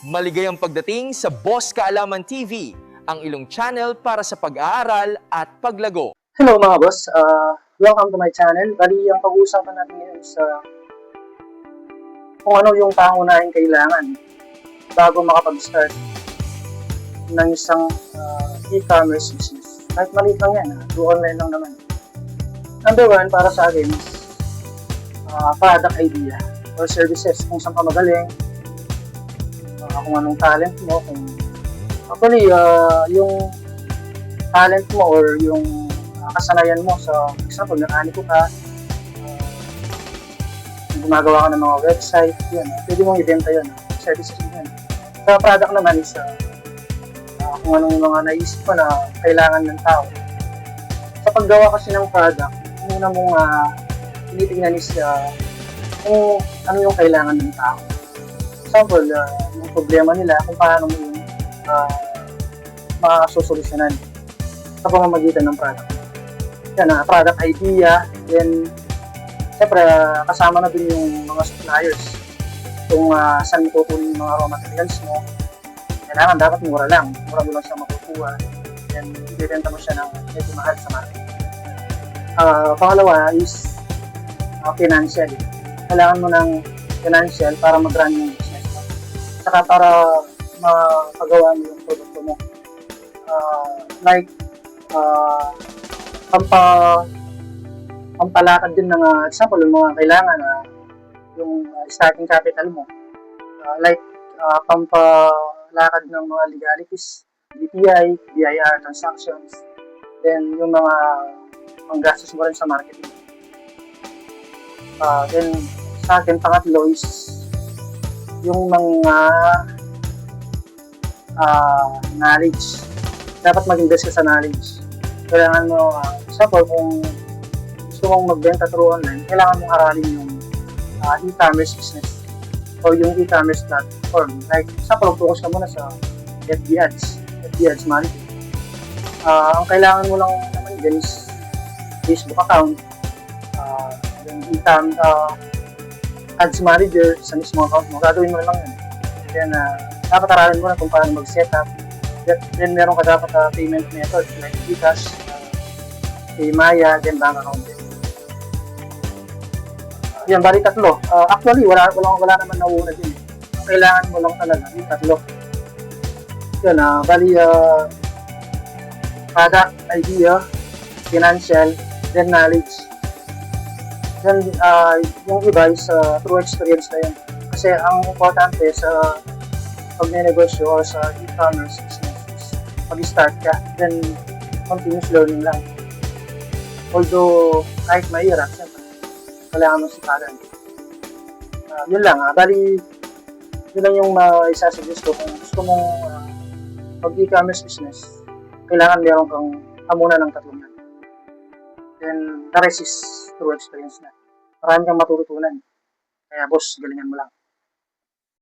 Maligayang pagdating sa Boss Kaalaman TV, ang ilong channel para sa pag-aaral at paglago. Hello mga boss, uh, welcome to my channel. Bali, ang pag-uusapan natin ngayon is uh, kung ano yung pangunahing kailangan bago makapag-start ng isang uh, e-commerce business. Kahit maliit lang yan, do online lang naman. Number one, para sa akin, uh, product idea or services. Kung saan ka magaling, kung anong talent mo, kung actually, uh, yung talent mo or yung uh, kasanayan mo sa example, mekaniko ka, uh, gumagawa ka ng mga website, yun, uh, pwede mong ibenta yun, uh, services yun. Sa product naman is uh, uh, kung anong mga naisip ko na kailangan ng tao. Sa paggawa kasi ng product, ang una mong uh, tinitingnan is uh, kung ano yung kailangan ng tao. Example, uh, problema nila, kung paano mo yung uh, masusolusyonan sa pamamagitan ng product. Yan, uh, product idea, then siyempre uh, kasama na din yung mga suppliers. Kung uh, saan kukunin yung mga raw materials mo, kailangan dapat mura lang. Mura mo lang siya makukuha. Then, ibibenta mo siya ng medyo mahal sa market. Uh, pangalawa is uh, financial. Kailangan mo ng financial para mag-run yung. Saka para mapagawa mo yung produkto mo. Uh, like, uh, pampa pampalakad din ng uh, example yung mga kailangan na yung uh, starting capital mo. Uh, like, uh, pampalakad ng mga legalities, BPI, BIR transactions, then yung mga panggastos mo rin sa marketing. Uh, then, sa akin, pangatlo is yung mga uh, knowledge. Dapat mag-invest ka sa knowledge. Kailangan mo, uh, example, kung gusto mong magbenta through online, kailangan mong aralin yung uh, e-commerce business o yung e-commerce platform. Like, example, focus ka muna sa FB ads, FB ads marketing. Uh, ang kailangan mo lang naman din is Facebook account, uh, then e-com, uh, ads manager sa mismo account mo, gagawin mo lang yun. Then, uh, dapat aralin mo na kung paano mag-setup. Then, then meron ka dapat uh, payment method like Gcash, uh, Paymaya, then bank account din. Yan, bali tatlo. Uh, actually, wala, wala, wala naman nauuna din. Ang kailangan mo lang talaga, yung tatlo. Yan, uh, bali, uh, product, idea, financial, then knowledge. Then, uh, yung iba is uh, through experience na yun. Kasi ang importante sa pag-negosyo or sa e-commerce business is mag-start ka, then continuous learning lang. Although, kahit mahirap, siyempre, kailangan mo sikalan. Uh, yun lang, ah. bali, yun lang yung maisasuggest ko kung gusto mong uh, mag-e-commerce business, kailangan meron kang hamuna ng tatlong. Then, the rest is through experience na. Marami kang matututunan. Kaya boss, galingan mo lang.